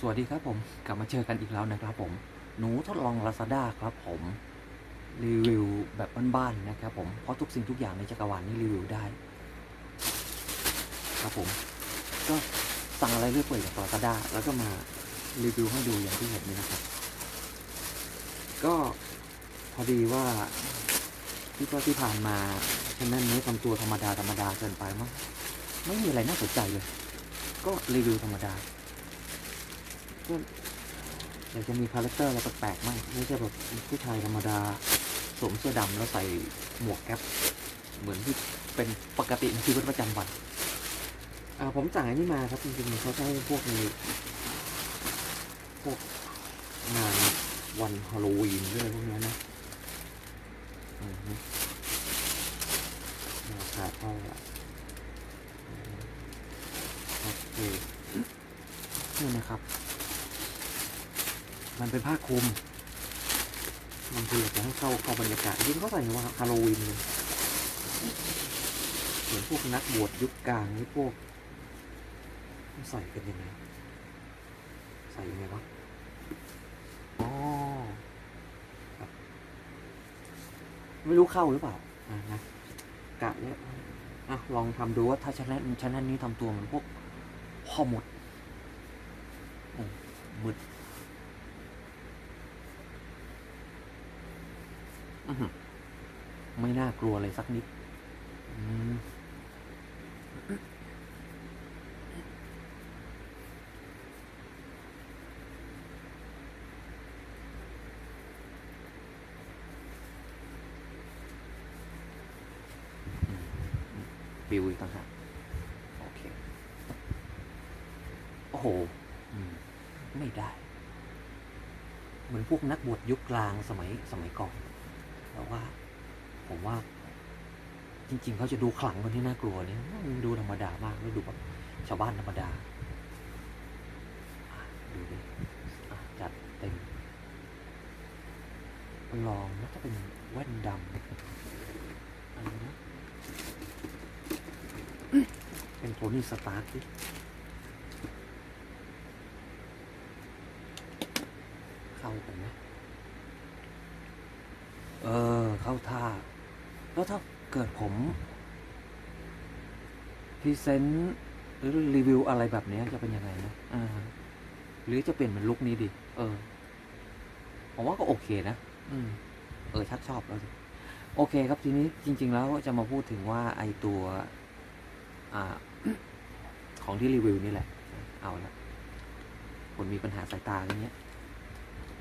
สวัสดีครับผม กลับมาเจอกันอีกแล้วนะครับผม หนูทดลอง Lazada ครับผม รีวิวแบบบ้านๆนะครับผม เพราะทุกสิ่งทุกอย่างในจักรวาลนี้รีวิวได้ ครับผม ก็สั่งอะไรเรื่อยเปื่อยจาก Lazada แล้วก็มารีวิวให้ดูอย่างที่เห็นนี่นะครับ ก็พอดีว่าที่ก็ที่ผ่านมาฉะนั้นนี้ทำตัวธรรมดาธรรมดาเกินไปมั้งไม่มีอะไรน่าสนใจเลย ก็รีวิวธรรมดา ก็อยากจะมีคาแรคเตอร์อะไรแปลกๆมั่งไม่ใช่แบบผู้ชายธรรมดาสวมเสื้อดำแล้วใส่หมวกแก๊ปเหมือนที่เป็นปกติในชีวิตประจำวันอ่าผมสั่งอันนี้มาครับจริงๆเขาใช้พวกในพวกงานวันฮาโลวีนด้วยพวกนี้นะอือฮึราคาเท่าไหร่อืมโอเคนี่นะครับ มันเป็นผ้าคลุมบางทีอยากจะให้เข้าเข้าบรรยากาศยิ่งเขาใส่ว่าฮาโลวีนเลยเหมือนพวกนักบวชยุคกลางนี่พวกใส่กันยังไง ใส่ยังไงวะอ๋อไม่รู้เข้าหรือเปล่าอะนะกะเนี่ยอะลองทำดูว่าถ้าชนะชนะนี้ทำตัวเหมือนพวกพ่อหมดอ้มืด อื้อหือ ไม่น่ากลัวเลยสักนิดปิวอีกต่างหากโอเค โอ้โหไม่ได้ เหมือนพวกนักบวชยุคกลางสมัยสมัยก่อน แต่ว่า ผมว่า จริง ๆเขาจะดูขลังกว่าที่น่ากลัวเนี่ยดูธรรมดามากแล้วดูแบบชาวบ้านธรรมดาดูดิจัดเต็มลองน่าจะเป็นแว่นดำอะไรนะเป็นโทนี่สตาร์ทดิเข้ากันไหม เออเข้าท่า แล้วถ้าเกิดผมพรีเซนต์หรือรีวิวอะไรแบบเนี้ยจะเป็นยังไงนะอ่าหรือจะเปลี่ยนเป็นลุคนี้ดีเออ ผมว่าก็โอเคนะอืม เออชักชอบแล้วสิโอเคครับทีนี้จริง ๆ แล้วจะมาพูดถึงว่าไอตัว อ่า ของที่รีวิวนี่แหละ เอาละคนมีปัญหาสายตาอย่างเงี้ย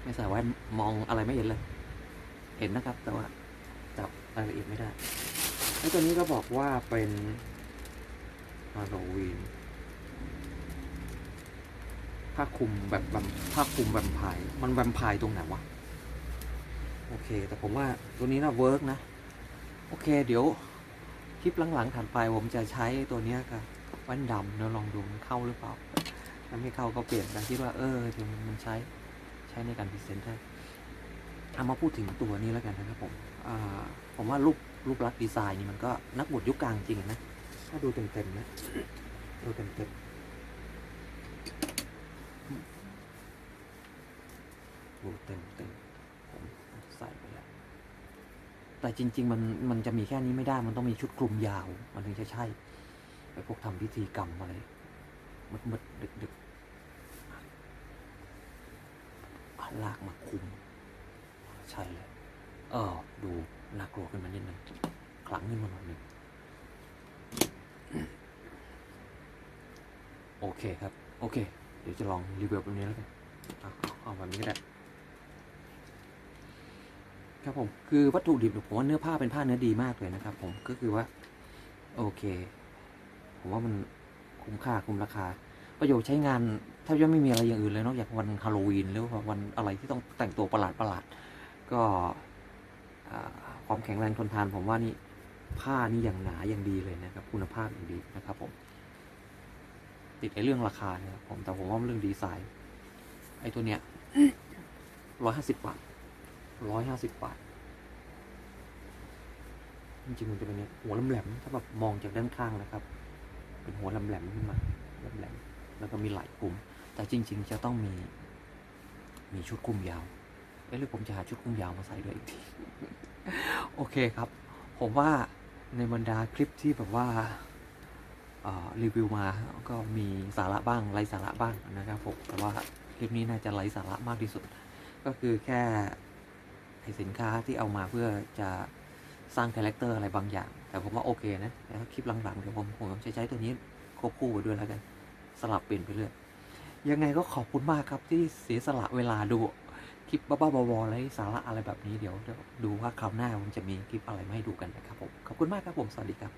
ไม่สามารถมองอะไรไม่เห็นเลย เห็นนะครับ แต่ว่าจับ รายละเอียดไม่ได้ แล้วตัวนี้ก็บอกว่าเป็นฮาโลวีนผ้าคลุมแบบแบบผ้าคลุมแวมไพร์มันแวมไพร์ตรงไหนวะ โอเค แต่ผมว่าตัวนี้น่าเวิร์กนะ โอเค เดี๋ยว คลิปหลังๆถัดไปผมจะใช้ตัวนี้กับแว่นดำเดี๋ยวลองดูมันเข้าหรือเปล่าถ้าไม่เข้าก็เปลี่ยนแต่คิดว่าเออเดี๋ยวมันใช้ใช้ในการพรีเซนต์ได้ เอามาพูดถึงตัวนี้แล้วกันนะครับผมผมว่ารูปรูปลักษณ์ดีไซน์นี่มันก็นักบวชยุคกลางจริงนะ ถ้าดูเต็มๆนะดูเต็มๆดูเต็มๆผมใส่ไปแล้ว แต่จริง ๆ มันมันจะมีแค่นี้ไม่ได้ มันต้องมีชุดคลุมยาว มันถึงจะใช่ไปพวกทำพิธีกรรมอะไรมืดๆดึกๆอะลากมาคลุม ใช่เลยเออดูน่ากลัวขึ้นมานิดนึงขลังขึ้นมาหน่อยนึงโอเคครับ โอเค เดี๋ยวจะลองรีวิวแบบนี้แล้วกันเอาเอาแบบนี้ก็ได้ครับผมคือวัตถุดิบผมว่าเนื้อผ้าเป็นผ้าเนื้อดีมากเลยนะครับ ผมก็คือว่า โอเค ผมว่ามันคุ้มค่าคุ้มราคา ประโยชน์ใช้งานแทบจะไม่มีอะไรอย่างอื่นเลยนอกจากวันฮาโลวีนหรือว่าวันอะไรที่ต้องแต่งตัวประหลาดประหลาด ก็ความแข็งแรงทนทานผมว่านี่ผ้านี่อย่างหนาอย่างดีเลยนะครับ คุณภาพอย่างดีนะครับผม ติดไอ้เรื่องราคาเนี่ยครับผมแต่ผมว่าเรื่องดีไซน์ไอ้ตัวเนี้ยร้อยห้าสิบบาทร้อยห้าสิบบาทจริงๆมันจะเป็นเนี่ยหัวแหลมๆถ้าแบบมองจากด้านข้างนะครับ เป็นหัวแหลมๆขึ้นมาแหลมๆแล้วก็มีไหล่กลุ่ม แต่จริง ๆ จะต้องมีมีชุดคลุมยาว หรือผมจะหาชุดคลุมยาวมาใส่ด้วยอีกที โอเคครับ ผมว่าในบรรดาคลิปที่แบบว่ารีวิวมาก็มีสาระบ้างไร้สาระบ้างนะครับผมแต่ว่าคลิปนี้น่าจะไร้สาระมากที่สุด ก็คือแค่สินค้าที่เอามาเพื่อจะสร้างคาแรคเตอร์อะไรบางอย่าง แต่ผมว่าโอเคนะแต่ถ้าคลิปหลังๆเดี๋ยวผมผมจะใช้ตัวนี้ควบคู่ไปด้วยแล้วกัน สลับเปลี่ยนไปเรื่อยยังไงก็ขอบคุณมากครับที่เสียสละเวลาดู ลิปบ้าๆบอๆอะไรสาระอะไรแบบนี้เดี๋ยวเดี๋ยวดูว่าคราวหน้าผมจะมีคลิปอะไรมาให้ดูกันนะครับผม ขอบคุณมากครับผม สวัสดีครับ